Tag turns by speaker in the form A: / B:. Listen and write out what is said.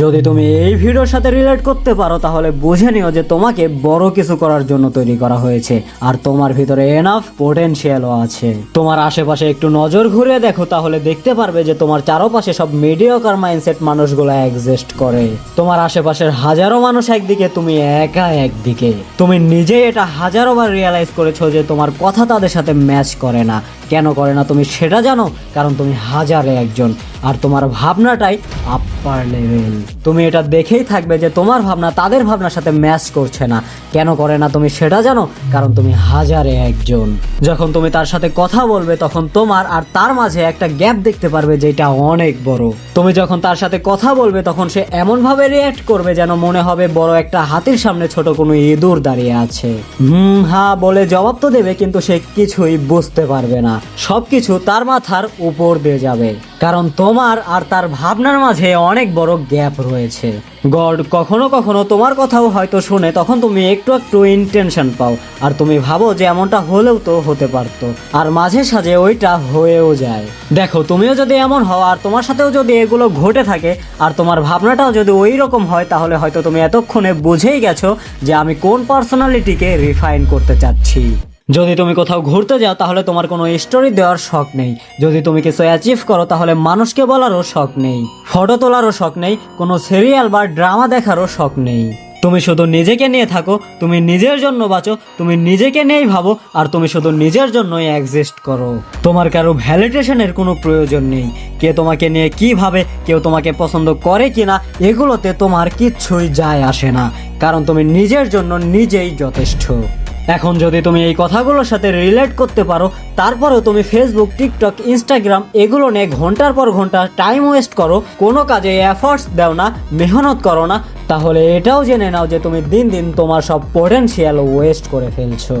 A: যদি তুমি এই ভিডিওর সাথে রিলেট করতে পারো, তাহলে বুঝে নিও যে তোমাকে বড় কিছু করার জন্য তৈরি করা হয়েছে। আর তোমার ভিতরে এনাফ পোটেনশিয়ালও আছে। তোমার আশেপাশে একটু নজর ঘুরে দেখো, তাহলে দেখতে পারবে যে তোমার চারপাশে সব মিডিয়কার মাইন্ডসেট মানুষগুলো এক্সিস্ট করে। তোমার আশেপাশের হাজারো মানুষ একদিকে, তুমি একা একদিকে। তুমি নিজেই এটা হাজারো বার রিয়েলাইজ করেছ যে তোমার কথা তাদের সাথে ম্যাচ করে না। কেন করে না তুমি সেটা জানো? কারণ তুমি হাজারে একজন। আর তোমার ভাবনাটাই আপার লেভেল তুমি এটা দেখেই থাকবে যে তোমার ভাবনা তাদের ভাবনার সাথে ম্যাচ করছে না। কেন করে না তুমি সেটা জানো? কারণ তুমি হাজারে একজন। যখন তুমি তার সাথে কথা বলবে, তখন তোমার আর তার মাঝে একটা গ্যাপ দেখতে পারবে যেটা অনেক বড়। তুমি যখন তার সাথে কথা বলবে, তখন সে এমনভাবে রিয়্যাক্ট করবে যেন মনে হবে বড় একটা হাতির সামনে ছোট কোনো ইঁদুর দাঁড়িয়ে আছে। হুম হ্যাঁ বলে জবাব তো দেবে, কিন্তু সে কিছুই বুঝতে পারবে না। সবকিছু তার মাথার উপর দিয়ে যাবে। কারণ তোমার আর তার ভাবনার মাঝে অনেক বড় গ্যাপ রয়েছে। গড, কখনো কখনো তোমার কথাও হয়তো শুনে তখন তুমি একটু একটু ইন্টেনশন পাও, আর তুমি ভাবো যে এমনটা হলেও তো হতে পারতো, আর মাঝে সাঝে ওইটা হয়েও যায়। দেখো, তুমিও যদি এমন হও, আর তোমার সাথেও যদি এগুলো ঘটে থাকে, আর তোমার ভাবনাটাও যদি ওই রকম হয়, তাহলে হয়তো তুমি এতক্ষণে বুঝেই গেছো যে আমি কোন পার্সোনালিটিকে রিফাইন করতে চাচ্ছি। যদি তুমি কোথাও ঘুরতে যাও, তাহলে তোমার কোনো স্টোরি দেওয়ার শখ নেই। যদি তুমি কিছু অ্যাচিভ করো, তাহলে মানুষকে বলারও শখ নেই। ফটো তোলারও শখ নেই, কোনো সিরিয়াল বা ড্রামা দেখারও শখ নেই। তুমি শুধু নিজেকে নিয়ে থাকো, তুমি নিজের জন্য বাঁচো, তুমি নিজেকে নিয়েই ভাবো, আর তুমি শুধু নিজের জন্যই এক্সিস্ট করো। তোমার কারও ভ্যালিডেশনের কোনো প্রয়োজন নেই। কে তোমাকে নিয়ে কি ভাবে, কেউ তোমাকে পছন্দ করে কিনা, এগুলোতে তোমার কিচ্ছুই যায় আসে না। কারণ তুমি নিজের জন্য নিজেই যথেষ্ট। এখন যদি তুমি এই কথাগুলোর সাথে রিলেট করতে পারো, তারপরেও তুমি ফেসবুক টিকটক ইনস্টাগ্রাম এগুলো নিয়ে ঘণ্টার পর ঘণ্টা টাইম ওয়েস্ট করো, কোনো কাজে এফর্টস দাও না, মেহনত করো না, তাহলে এটাও জেনে নাও যে তুমি দিন দিন তোমার সব পটেন্সিয়াল ওয়েস্ট করে ফেলছো।